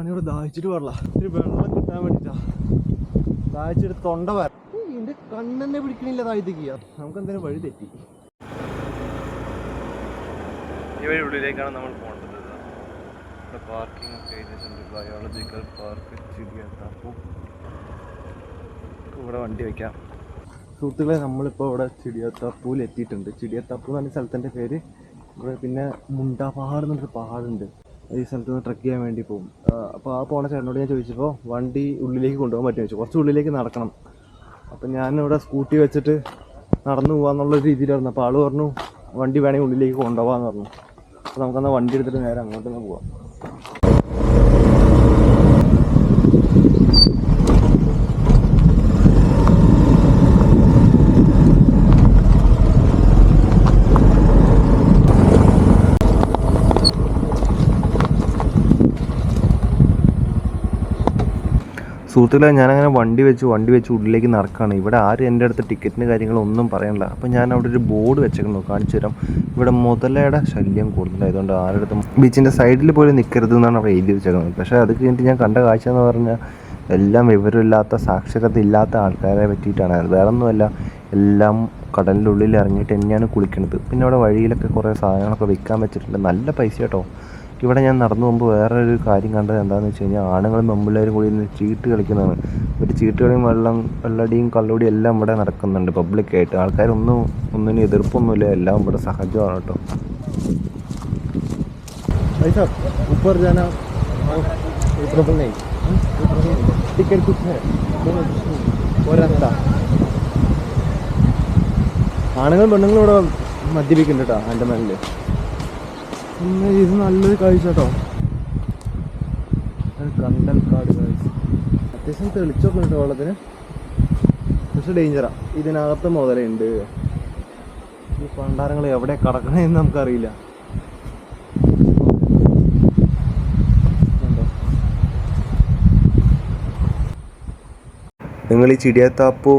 എനിക്കാണെങ്കിൽ ദാഹിച്ചിട്ട് പാടില്ല ഒരു വെള്ളം കിട്ടാൻ വേണ്ടിട്ടാ. ദാഹിച്ചിട്ട് തൊണ്ട വര എന്റെ കണ്ണെന്നെ പിടിക്കണില്ല ദാഹിത്തേക്ക്. നമുക്ക് എന്തേലും വഴി തെറ്റി. ഈ വഴി ഉള്ളിലേക്കാണ് നമ്മൾ പോകേണ്ടത്. ഇവിടെ പാർക്കിംഗ് ഒക്കെ ചെയ്തിട്ടുണ്ട് ബയോളജിക്കൽ പാർക്ക് ചിടിയത്താപ്പൂ ഇവിടെ വണ്ടി വയ്ക്കാം സുഹൃത്തുക്കളെ നമ്മളിപ്പോൾ ഇവിടെ ചിടിയത്താപ്പൂവിൽ എത്തിയിട്ടുണ്ട് ചിടിയത്താപ്പൂ എന്ന് പറഞ്ഞ സ്ഥലത്തിന്റെ പേര് ഇവിടെ പിന്നെ മുണ്ട പഹാട് എന്നൊരു പഹാടുണ്ട് ഈ സ്ഥലത്ത് നിന്ന് ട്രക്ക് ചെയ്യാൻ വേണ്ടി പോകും. അപ്പോൾ ആ പോണ ചേട്ടനോട് ഞാൻ ചോദിച്ചപ്പോൾ വണ്ടി ഉള്ളിലേക്ക് കൊണ്ടുപോകാൻ പറ്റുമോ ചോദിച്ചു. കുറച്ച് ഉള്ളിലേക്ക് നടക്കണം. അപ്പം ഞാനിവിടെ സ്കൂട്ടി വെച്ചിട്ട് നടന്നു പോകാമെന്നുള്ള രീതിയിലായിരുന്നു. അപ്പോൾ ആൾ പറഞ്ഞു വണ്ടി വേണമെങ്കിൽ ഉള്ളിലേക്ക് കൊണ്ടുപോകാമെന്ന് പറഞ്ഞു. അപ്പോൾ നമുക്കെന്നാൽ വണ്ടി എടുത്തിട്ട് നേരെ അങ്ങോട്ട് തന്നെ പോവാം. സുഹൃത്തുക്കളെ ഞാനങ്ങനെ വണ്ടി വെച്ച് വണ്ടി വെച്ച് ഉള്ളിലേക്ക് നടക്കുകയാണ് ഇവിടെ ആരും എന്റെ അടുത്ത് ടിക്കറ്റിന് കാര്യങ്ങളൊന്നും പറയണില്ല അപ്പോൾ ഞാൻ അവിടെ ഒരു ബോർഡ് വെച്ചേക്കുന്നു കാണിച്ചു തരാം. ഇവിടെ മുതലയുടെ ശല്യം കൂടുതലായതുകൊണ്ട് ആരുടെ ബീച്ചിന്റെ സൈഡിൽ പോലും നിൽക്കരുത് എന്നാണ് അവിടെ എഴുതി വെച്ചേക്കുന്നത്. പക്ഷേ അത് കഴിഞ്ഞിട്ട് ഞാൻ കണ്ട കാഴ്ച എന്ന് പറഞ്ഞാൽ എല്ലാം വിവരമില്ലാത്ത സാക്ഷരത ഇല്ലാത്ത ആൾക്കാരെ പറ്റിയിട്ടാണ്. വേറെ ഒന്നുമല്ല എല്ലാം കടലിന്റെ ഉള്ളിൽ ഇറങ്ങിയിട്ട് തന്നെയാണ് കുളിക്കുന്നത്. പിന്നെ അവിടെ വഴിയിലൊക്കെ കുറേ സാധനങ്ങളൊക്കെ വിൽക്കാൻ വെച്ചിട്ടുണ്ട്. നല്ല പൈസ കേട്ടോ. ഇവിടെ ഞാൻ നടന്നു പോകുമ്പോൾ വേറെ ഒരു കാര്യം കണ്ടത് എന്താണെന്ന് വെച്ച് കഴിഞ്ഞാൽ ആണുങ്ങളും പെമ്പിള്ളേരും കൂടി ഇരുന്ന് ചീട്ട് കളിക്കുന്നതാണ് ഒരു ചീട്ട് കളിയും വെള്ളം വെള്ളടിയും കള്ളുടിയും എല്ലാം ഇവിടെ നടക്കുന്നുണ്ട് പബ്ലിക്കായിട്ട് ആൾക്കാരൊന്നും ഒന്നിനും എതിർപ്പൊന്നുമില്ല എല്ലാം ഇവിടെ സഹജമാണ് കേട്ടോ भाई साहब ऊपर जाना ट्रिपल नहीं टिकट कुछ है और रास्ता ആണുങ്ങളും പെണ്ണുങ്ങളും ഇവിടെ മദ്യപിക്കുന്നുണ്ട് കേട്ടോ ആൻഡമാനിൽ പിന്നെ ഇത് നല്ലൊരു കാഴ്ച കേട്ടോ. കാട് കാഴ്ച അത്യാവശ്യം തെളിച്ചൊക്കെ ഉണ്ട് വെള്ളത്തിന്. പക്ഷെ ഡേഞ്ചറാ ഇതിനകത്ത് മുതലുണ്ട്. ഈ പണ്ടാരങ്ങൾ എവിടെ കടക്കണമെന്ന് നമുക്കറിയില്ല. നിങ്ങൾ ഈ ചിടിയത്താപ്പു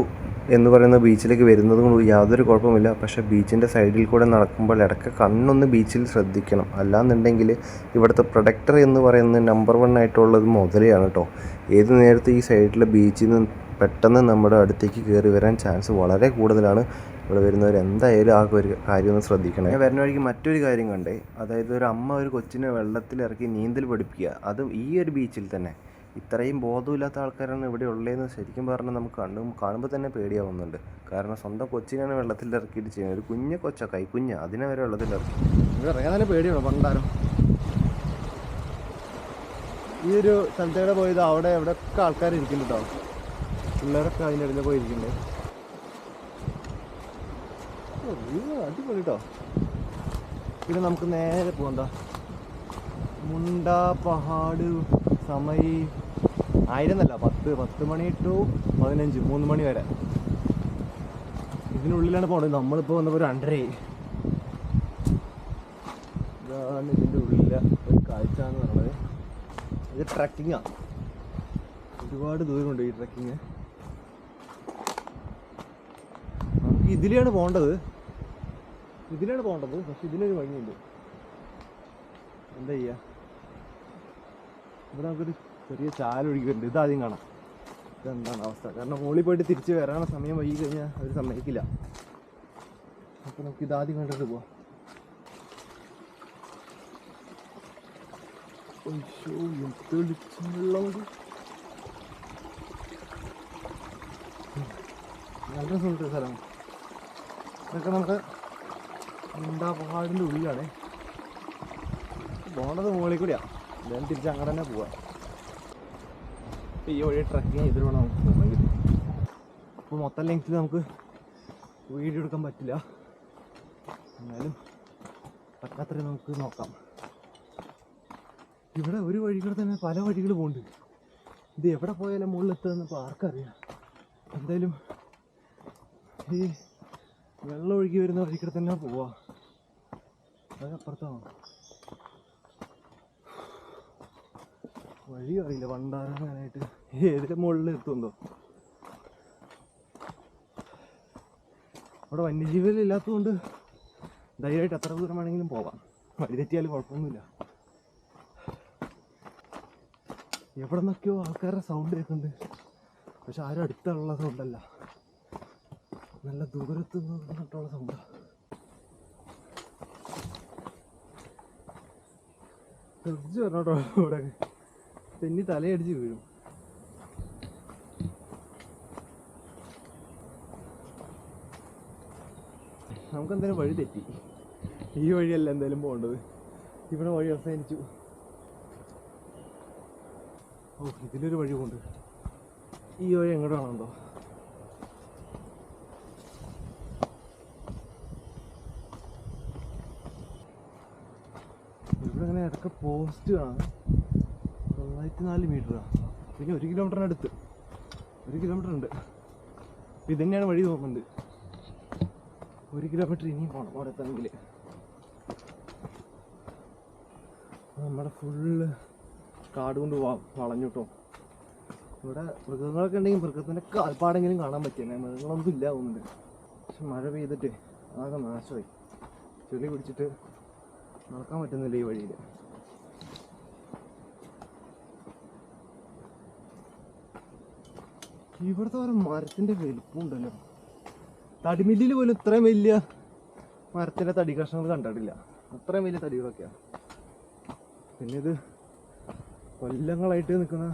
എന്ന് പറയുന്ന ബീച്ചിലേക്ക് വരുന്നത് കൊണ്ട് യാതൊരു കുഴപ്പമില്ല പക്ഷേ ബീച്ചിന്റെ സൈഡിൽ കൂടെ നടക്കുമ്പോൾ ഇടയ്ക്ക് കണ്ണൊന്ന് ബീച്ചിൽ ശ്രദ്ധിക്കണം. അല്ലാന്നുണ്ടെങ്കിൽ ഇവിടുത്തെ പ്രൊഡക്ടർ എന്ന് പറയുന്നത് നമ്പർ വൺ ആയിട്ടുള്ളത് മുതലയാണ് കേട്ടോ. ഏത് നേരത്തെ ഈ സൈഡിലെ ബീച്ചിൽ നിന്ന് പെട്ടെന്ന് നമ്മുടെ അടുത്തേക്ക് കയറി വരാൻ ചാൻസ് വളരെ കൂടുതലാണ്. ഇവിടെ വരുന്നവർ എന്തായാലും ആ ഒരു കാര്യം ഒന്ന് ശ്രദ്ധിക്കണം. വരുന്ന വഴിക്ക് മറ്റൊരു കാര്യം കണ്ടേ. അതായത് ഒരു അമ്മ ഒരു കൊച്ചിനെ വെള്ളത്തിലിറക്കി നീന്തൽ പഠിപ്പിക്കുക. അതും ഈ ഒരു ബീച്ചിൽ തന്നെ. ഇത്രയും ബോധമില്ലാത്ത ആൾക്കാരാണ് ഇവിടെ ഉള്ളതെന്ന് ശരിക്കും പറഞ്ഞാൽ നമുക്ക് കണ്ടു കാണുമ്പോൾ തന്നെ പേടിയാവുന്നുണ്ട്. കാരണം സ്വന്തം കൊച്ചിനാണ് വെള്ളത്തിൽ ഇറക്കിയിട്ട് ചെയ്യുന്നത്. ഒരു കുഞ്ഞ കൊച്ച കൈക്കുഞ്ഞ. അതിനെ വരെ വെള്ളത്തിൽ ഇറക്കി. ഇവിടെ ഇറങ്ങാൻ തന്നെ പേടിയാണോ പണ്ടാരം. ഈ ഒരു സ്ഥലത്തേടെ പോയത്? അവിടെ എവിടെയൊക്കെ ആൾക്കാർ ഇരിക്കുന്നുണ്ട്? കേട്ടോ പിള്ളേരൊക്കെ അതിന്റെ ഇടയിൽ പോയിരിക്കുന്നുണ്ട് അടിപൊളി കേട്ടോ പിന്നെ നമുക്ക് നേരെ പോകണ്ട മുണ്ട പഹാട്. സമയി ആയിരുന്നല്ല. പത്ത് പത്ത് മണി ടു പതിനഞ്ച് മൂന്ന് മണി വരെ. ഇതിനുള്ളിലാണ് പോണത്. നമ്മളിപ്പോൾ വന്നപ്പോൾ രണ്ടരയായി ഇതാണ് ഇതിന്റെ ഉള്ളിലെ ഒരു കാഴ്ച എന്ന് പറയുന്നത് ഇത് ട്രക്കിങ്ങാണ് ഒരുപാട് ദൂരമുണ്ട് ഈ ട്രക്കിങ് നമുക്ക് ഇതിലെയാണ് പോകേണ്ടത് ഇതിലാണ് പോകേണ്ടത് പക്ഷെ ഇതിനൊരു വഴിയുണ്ട്. എന്താ ചെയ്യാ? ഇവിടെ നമുക്കൊരു ചെറിയ ചാല ഒഴുകിയിട്ടുണ്ട് ഇതാദ്യം കാണാം. ഇതെന്താണ് അവസ്ഥ? കാരണം മുകളിൽ പോയിട്ട് തിരിച്ച് വരാനുള്ള സമയം വൈകി കഴിഞ്ഞാൽ അവർ സമ്മതിക്കില്ല. അപ്പോൾ നമുക്ക് ഇതാദ്യം കണ്ടിട്ട് പോവാം. നല്ല രസമുണ്ട് സ്ഥലം. ഇതൊക്കെ നമുക്ക് എന്താ പാടിന്റെ ഉള്ളിലാണേ. പോണത് മുകളിൽ കൂടിയാ. ഞാൻ തിരിച്ച് അങ്ങോട്ട് തന്നെ പോവാം. ഈ വഴി ട്രക്കിങ് ചെയ്തിട്ട് വേണം നമുക്ക് പോകണമെങ്കിൽ അപ്പോൾ മൊത്തം ലെങ്ത്തിൽ നമുക്ക് വീഡിയോ എടുക്കാൻ പറ്റില്ല. എന്നാലും പറ്റാത്തരം നമുക്ക് നോക്കാം. ഇവിടെ ഒരു വഴി കൂടെ തന്നെ പല വഴികൾ പോകുന്നുണ്ട് ഇത് എവിടെ പോയാലും മുകളിൽ എത്തുമെന്ന് ഇപ്പോൾ ആർക്കറിയാം. എന്തായാലും ഈ വെള്ളം ഒഴുകി വരുന്ന വഴിക്കൂടെ കൂടെ തന്നെ പോവാ. അതപ്പുറത്താണോ വഴി അറിയില്ല വണ്ടാറാനായിട്ട് ഏതിന്റെ മുകളിൽ എത്തുമെന്തോ അവിടെ വന്യജീവികളില്ലാത്തതുകൊണ്ട് ധൈര്യമായിട്ട് എത്ര ദൂരം വേണമെങ്കിലും പോവാം. വഴി തെറ്റിയാലും കുഴപ്പമൊന്നുമില്ല. എവിടെ നിന്നൊക്കെയോ ആൾക്കാരുടെ സൗണ്ട് കേൾക്കുന്നുണ്ട്. പക്ഷെ ആരും അടുത്തുള്ള സൗണ്ടല്ല നല്ല ദൂരത്ത് നിന്നിട്ടുള്ള സൗണ്ടാണ് തെറിച്ച് വരണോട്ടോ ഇവിടെ? തെന്നി തലയടിച്ച് വീഴും. നമുക്ക് എന്തായാലും വഴി തെറ്റി. ഈ വഴിയല്ല എന്തായാലും പോകേണ്ടത്. ഇവിടെ വഴി അവസാനിച്ചു. ഓ ഇതിലൊരു വഴി പോണ്ട് ഈ വഴി എങ്ങോട്ടാണെന്തോ ഇവിടെ അങ്ങനെ ഇടയ്ക്ക് പോസ്റ്റ് കാണാം. തൊള്ളായിരത്തി നാല് മീറ്ററാണ് പിന്നെ ഒരു കിലോമീറ്ററിനടുത്ത് ഒരു കിലോമീറ്റർ ഉണ്ട്. ഇത് തന്നെയാണ് വഴി തോന്നുന്നത് ഒരു കിലോമീറ്റർ ഇനിയും പോകണം അവിടെ എത്തണമെങ്കിൽ. നമ്മുടെ ഫുള്ള് കാട് കൊണ്ട് പോവാം വളഞ്ഞു കേട്ടോ. ഇവിടെ മൃഗങ്ങളൊക്കെ ഉണ്ടെങ്കിൽ മൃഗത്തിന്റെ കാൽപ്പാടെങ്കിലും കാണാൻ പറ്റില്ല മൃഗങ്ങളൊന്നും ഇല്ല തോന്നുന്നുണ്ട്. പക്ഷെ മഴ പെയ്തിട്ട് ആകെ നാശമായി. ചെളി പിടിച്ചിട്ട് നടക്കാൻ പറ്റുന്നില്ല ഈ വഴിയിൽ. ഇവിടുത്തെ ഒരു മരത്തിന്റെ വലിപ്പം ഉണ്ടല്ലോ തടിമില്ലിൽ പോലും ഇത്രയും വലിയ മരത്തിന്റെ തടി കഷ്ണങ്ങൾ കണ്ടിട്ടില്ല. അത്രയും വലിയ തടികളൊക്കെയാണ് പിന്നെ ഇത് കൊല്ലങ്ങളായിട്ട് നിൽക്കുന്ന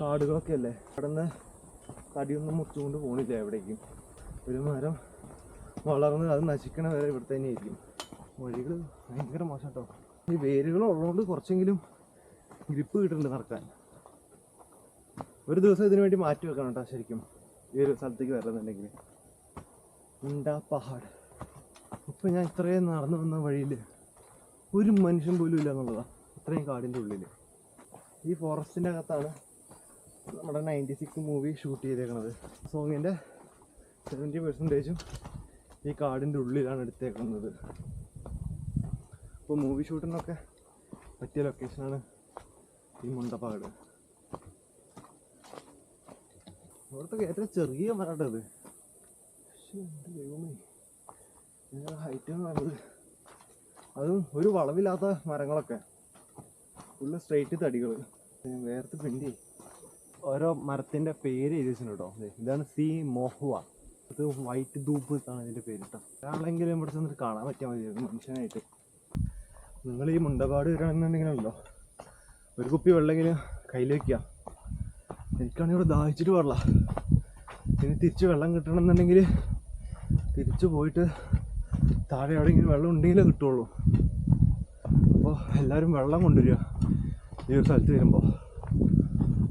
കാടുകളൊക്കെ അല്ലേ അവിടെ നിന്ന് തടിയൊന്നും മുറിച്ചുകൊണ്ട് പോണില്ല എവിടേക്കും. ഒരു മരം വളർന്ന് അത് നശിക്കണ വരെ ഇവിടെ തന്നെ ആയിരിക്കും. വഴികൾ ഭയങ്കര മോശം കേട്ടോ ഈ വേരുകൾ ഉള്ളതുകൊണ്ട് കുറച്ചെങ്കിലും ഗ്രിപ്പ് കിട്ടുന്നുണ്ട് നടക്കാൻ. ഒരു ദിവസം ഇതിനു വേണ്ടി മാറ്റി വെക്കണം കേട്ടോ ശരിക്കും. ഈ ഒരു സ്ഥലത്തേക്ക് വരണമെന്നുണ്ടെങ്കിൽ. ഉണ്ടാ പഹാഡ്. ഇപ്പം ഞാൻ ഇത്രയും നടന്നു വന്ന വഴിയിൽ ഒരു മനുഷ്യൻ പോലും ഇല്ല എന്നുള്ളതാണ് ഇത്രയും കാടിന്റെ ഉള്ളിൽ ഈ ഫോറസ്റ്റിന്റെ അകത്താണ് നമ്മുടെ നയന്റി സിക്സ് മൂവി ഷൂട്ട് ചെയ്തേക്കണത്. സോങ്ങിന്റെ സെവന്റി പെർസെന്റേജും ഈ കാടിന്റെ ഉള്ളിലാണ് എടുത്തേക്കുന്നത് അപ്പോൾ മൂവി ഷൂട്ടിനൊക്കെ പറ്റിയ ലൊക്കേഷനാണ് ഈ മുണ്ടപ്പാട് അവിടുത്തെ ഏറ്റവും ചെറിയ മരട്ടത് ദൈവമേ. ഹൈറ്റ് അതും ഒരു വളവില്ലാത്ത മരങ്ങളൊക്കെ. ഫുള്ള് സ്ട്രെയിറ്റ് തടികൾ വേർത്ത് പിണ്ടി. ഓരോ മരത്തിന്റെ പേര് എഴുതി കേട്ടോ. ദേ, ഇതാണ് സി മോഹുവ. ഇത് വൈറ്റ് ധൂപ്പ് എന്നാണ് ഇതിന്റെ പേര് കേട്ടോ. ഒരാളെങ്കിലും ഇവിടെ ചെന്നിട്ട് കാണാൻ പറ്റിയാൽ മതിയായിരുന്നു മനുഷ്യനായിട്ട്. നിങ്ങൾ ഈ മുണ്ടപാട് വരണമെന്നുണ്ടെങ്കിലുണ്ടോ ഒരു കുപ്പി വെള്ളമെങ്കിലും കയ്യിൽ വെക്കുക. എനിക്കാണെങ്കിൽ ഇവിടെ ദാഹിച്ചിട്ട് പാടില്ല. ഇനി തിരിച്ച് വെള്ളം കിട്ടണം എന്നുണ്ടെങ്കിൽ തിരിച്ചു പോയിട്ട് താഴെ എവിടെയെങ്കിലും വെള്ളം ഉണ്ടെങ്കിലേ കിട്ടുള്ളൂ. അപ്പോൾ എല്ലാവരും വെള്ളം കൊണ്ടുവരിക ഈ ഒരു സ്ഥലത്ത് വരുമ്പോൾ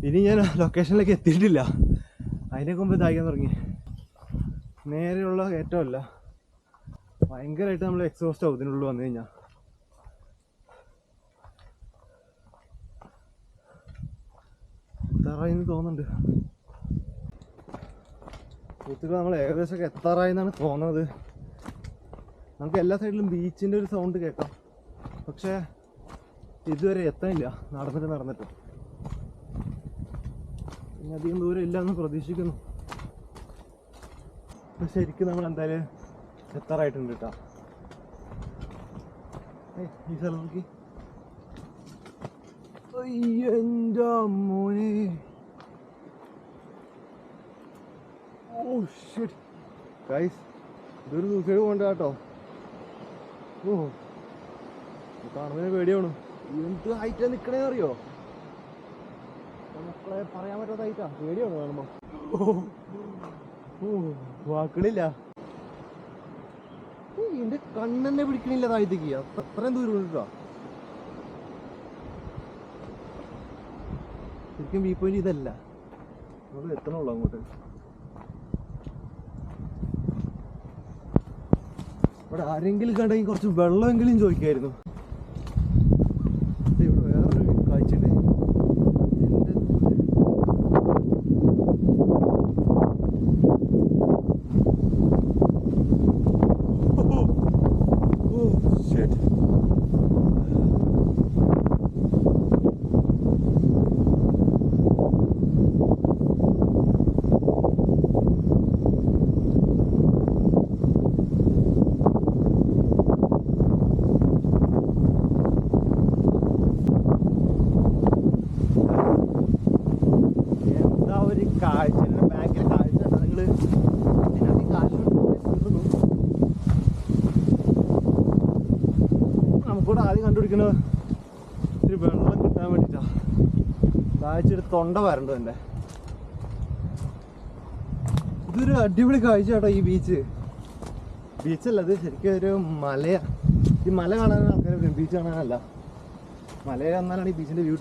ഇനി ഞാൻ ലൊക്കേഷനിലേക്ക് എത്തിയിട്ടില്ല. അതിനൊക്കെ മുമ്പ് ദാഹിക്കാൻ തുടങ്ങി. നേരെയുള്ള കയറ്റമല്ല ഭയങ്കരമായിട്ട് നമ്മൾ എക്സോസ്റ്റ് ആവും ഇതിനുള്ളിൽ വന്നു കഴിഞ്ഞാൽ എത്താറായിന്ന് തോന്നുന്നുണ്ട്. സുഹൃത്തുക്കൾ നമ്മൾ ഏകദേശമൊക്കെ എത്താറായി എന്നാണ് തോന്നുന്നത്. നമുക്ക് എല്ലാ സൈഡിലും ബീച്ചിന്റെ ഒരു സൗണ്ട് കേൾക്കാം. പക്ഷേ ഇതുവരെ എത്താനില്ല നടന്നിട്ട് നടന്നിട്ട്. ഇനി അധികം ദൂരം ഇല്ല എന്ന് പ്രതീക്ഷിക്കുന്നു. അപ്പം ശരിക്കും നമ്മൾ എന്തായാലും എത്താറായിട്ടുണ്ട് കേട്ടോ. ഈ സ്ഥലം അയ്യോ, എന്റെ മോനെ ഓ ഷിറ്റ് ഗൈസ് ഇതൊരു സൂസൈഡ് പോകണ്ട കേട്ടോ ഓ കാണുന്നതിന് പേടിയാണ്? എന്ത് ഹൈറ്റാ നിക്കണേ അറിയോ? മക്കളെ പറയാൻ പറ്റാത്ത ഹൈറ്റാ പേടിയാണ് കാണുമ്പോ? വാക്കുകളില്ല. എന്റെ കണ്ണെന്നെ പിടിക്കണില്ല താഴത്തേക്ക്. അത്ര- അത്രയും ദൂരം കേട്ടോ ശരിക്കും വ്യൂ പോയിന്റ് ഇതല്ല. നമുക്ക് എത്തണുള്ളൂ അങ്ങോട്ട്. ഇവിടെ ആരെങ്കിലും കണ്ടെങ്കിൽ കുറച്ച് വെള്ളമെങ്കിലും ചോദിക്കായിരുന്നു ദേ ഇവിടെ വേറൊരു കാഴ്ചയുണ്ട് എന്റെ Oh, shit. കാഴ്ച ബാക്കിലെ കാഴ്ച നിങ്ങൾ ഇതിനകത്ത് കാലിലോട്ട്. നമുക്കിവിടെ ആദ്യം കണ്ടുപിടിക്കുന്നത് ഇത്തിരി വെള്ളം കിട്ടാൻ വേണ്ടിയിട്ടാണ് കാഴ്ചയുടെ തൊണ്ട വരണ്ടു എന്റെ. ഇതൊരു അടിപൊളി കാഴ്ച കേട്ടോ ഈ ബീച്ച് ബീച്ചല്ല ഇത് ശരിക്കും ഒരു മലയാണ് ഈ മല കാണാനാണ് ആൾക്കാർ ബീച്ച് കാണാനല്ല. മലയിൽ വന്നാലാണ് ഈ ബീച്ചിന്റെ വ്യൂ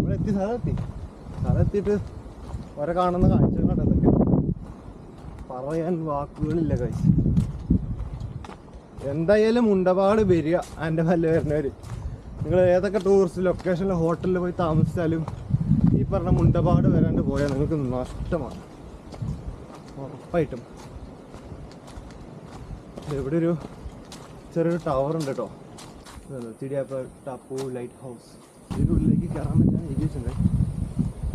ഇവിടെ എത്തി സ്ഥലം എത്തി സ്ഥലം എത്തിയിട്ട് ഓരോ കാണുന്ന കാഴ്ചകൾ കണ്ടതൊക്കെ പറയാൻ വാക്കുകളില്ല കഴിച്ച് എന്തായാലും ഉണ്ടപാട് വരിക എന്റെ പല്ല് വരുന്നവര് നിങ്ങൾ ഏതൊക്കെ ടൂറിസ്റ്റ് ലൊക്കേഷനിൽ ഹോട്ടലിൽ പോയി താമസിച്ചാലും ഈ പറഞ്ഞ മുണ്ടപാട് വരാണ്ട് പോയാൽ നിങ്ങൾക്ക് നഷ്ടമാണ്. ഉറപ്പായിട്ടും. ഇവിടെ ഒരു ചെറിയൊരു ടവർ ഉണ്ട് കേട്ടോ ചിടിയാപ്പ ടപ്പു ലൈറ്റ് ഹൗസ് ഇതിന്റെ ഉള്ളിലേക്ക് കയറാൻ പറ്റാൻ എഴുതി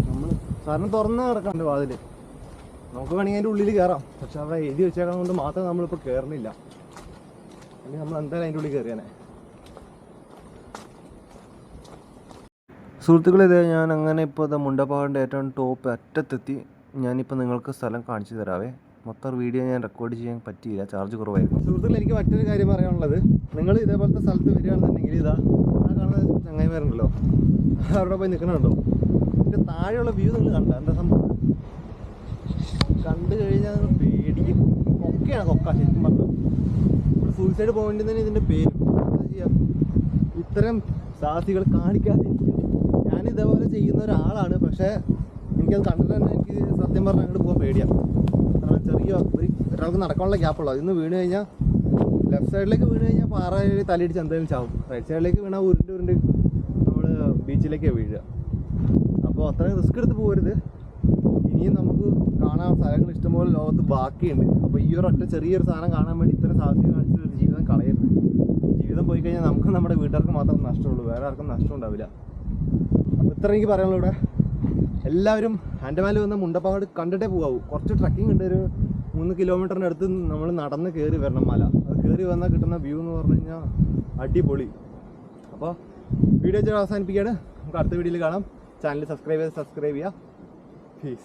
നമ്മൾ സാറിന് തുറന്ന് കിടക്കണ്ട് വാതിൽ. നമുക്ക് വേണമെങ്കിൽ അതിന്റെ ഉള്ളിൽ കയറാം. പക്ഷെ അവിടെ എഴുതി വെച്ചേക്കാൻ കൊണ്ട് മാത്രം നമ്മളിപ്പോൾ കയറുന്നില്ല. അല്ലെങ്കിൽ നമ്മൾ എന്തായാലും അതിന്റെ ഉള്ളിൽ കയറിയാനേ. സുഹൃത്തുക്കളെ ഇതേ ഞാൻ അങ്ങനെ ഇപ്പോൾ മുണ്ടപ്പാടിന്റെ ഏറ്റവും ടോപ്പ് അറ്റത്തെത്തി. ഞാനിപ്പോൾ നിങ്ങൾക്ക് സ്ഥലം കാണിച്ചു തരാവേ. മൊത്തം വീഡിയോ ഞാൻ റെക്കോർഡ് ചെയ്യാൻ പറ്റിയില്ല. ചാർജ് കുറവായിരുന്നു. സുഹൃത്തുക്കൾ എനിക്ക് മറ്റൊരു കാര്യം പറയാനുള്ളത്. നിങ്ങൾ ഇതേപോലത്തെ സ്ഥലത്ത് വരികയാണെന്നുണ്ടെങ്കിൽ ഇതാ ആ കാണുന്ന ചങ്ങായിമാരുണ്ടല്ലോ. അവിടെ പോയി നിൽക്കണുണ്ടോ? ഇതിന്റെ താഴെയുള്ള വ്യൂ നിങ്ങൾ കണ്ട? എന്താ സംഭവം? കണ്ടു കഴിഞ്ഞാൽ നിങ്ങൾ പേടിക്കും കൊക്കയാണ് കൊക്ക ശരിക്കും പറഞ്ഞത് ഇവിടെ സൂയിസൈഡ് പോയിന്റ് തന്നെ ഇതിന്റെ പേര്. എന്താ ചെയ്യുക ഇത്തരം സാഹസികൾ കാണിക്കാതിരിക്കുക. ഞാൻ ഇതേപോലെ ചെയ്യുന്ന ഒരാളാണ് പക്ഷേ എനിക്കത് കണ്ടിട്ട് തന്നെ എനിക്ക് സത്യം പറഞ്ഞാൽ അങ്ങോട്ട് പോകാൻ പേടിയാണ് കാരണം ചെറിയ ഒരു ഒരാൾക്ക് നടക്കാനുള്ള ഗ്യാപ്പുള്ളൂ അതിന്ന് വീണ് കഴിഞ്ഞാൽ ലെഫ്റ്റ് സൈഡിലേക്ക് വീണ് കഴിഞ്ഞാൽ പാറ തലയിടിച്ച് എന്തെങ്കിലും ചാവും. റൈറ്റ് സൈഡിലേക്ക് വീണാൽ ഉരുണ്ട് ഉരുണ്ട് നമ്മൾ ബീച്ചിലേക്ക് വീഴുക. അപ്പോൾ അത്രയും റിസ്ക് എടുത്ത് പോകരുത് ഇനിയും നമുക്ക് കാണാൻ സ്ഥലങ്ങൾ ഇഷ്ടംപോലെ ലോകത്ത് ബാക്കിയുണ്ട്. അപ്പോൾ ഈ ഒരു ഒറ്റ ചെറിയൊരു സാധനം കാണാൻ വേണ്ടി ഇത്ര സാധ്യത കാണിച്ചിട്ട് ഒരു ജീവിതം കളയരുത്. ജീവിതം പോയി കഴിഞ്ഞാൽ നമുക്ക് നമ്മുടെ വീട്ടുകാർക്ക് മാത്രം നഷ്ടമുള്ളൂ. വേറെ ആർക്കും നഷ്ടം ഉണ്ടാവില്ല അപ്പോൾ ഇത്ര എനിക്ക് പറയാനുള്ളൂ ഇവിടെ. എല്ലാവരും ആൻഡമാനിൽ വന്ന മുണ്ടപ്പാട് കണ്ടിട്ടേ പോകാവൂ കുറച്ച് ട്രക്കിംഗ് ഉണ്ട് ഒരു മൂന്ന് കിലോമീറ്ററിന്റെ അടുത്ത് നമ്മൾ നടന്ന് കയറി വരണം മല. അത് കയറി വന്നാൽ കിട്ടുന്ന വ്യൂ എന്ന് പറഞ്ഞു കഴിഞ്ഞാൽ അടിപൊളി. അപ്പോൾ വീഡിയോ അവസാനിപ്പിക്കുകയാണ്. നമുക്ക് അടുത്ത വീഡിയോയിൽ കാണാം. ചാനൽ സബ്സ്ക്രൈബ് ചെയ്ത് സബ്സ്ക്രൈബ് ചെയ്യുക. പീസ്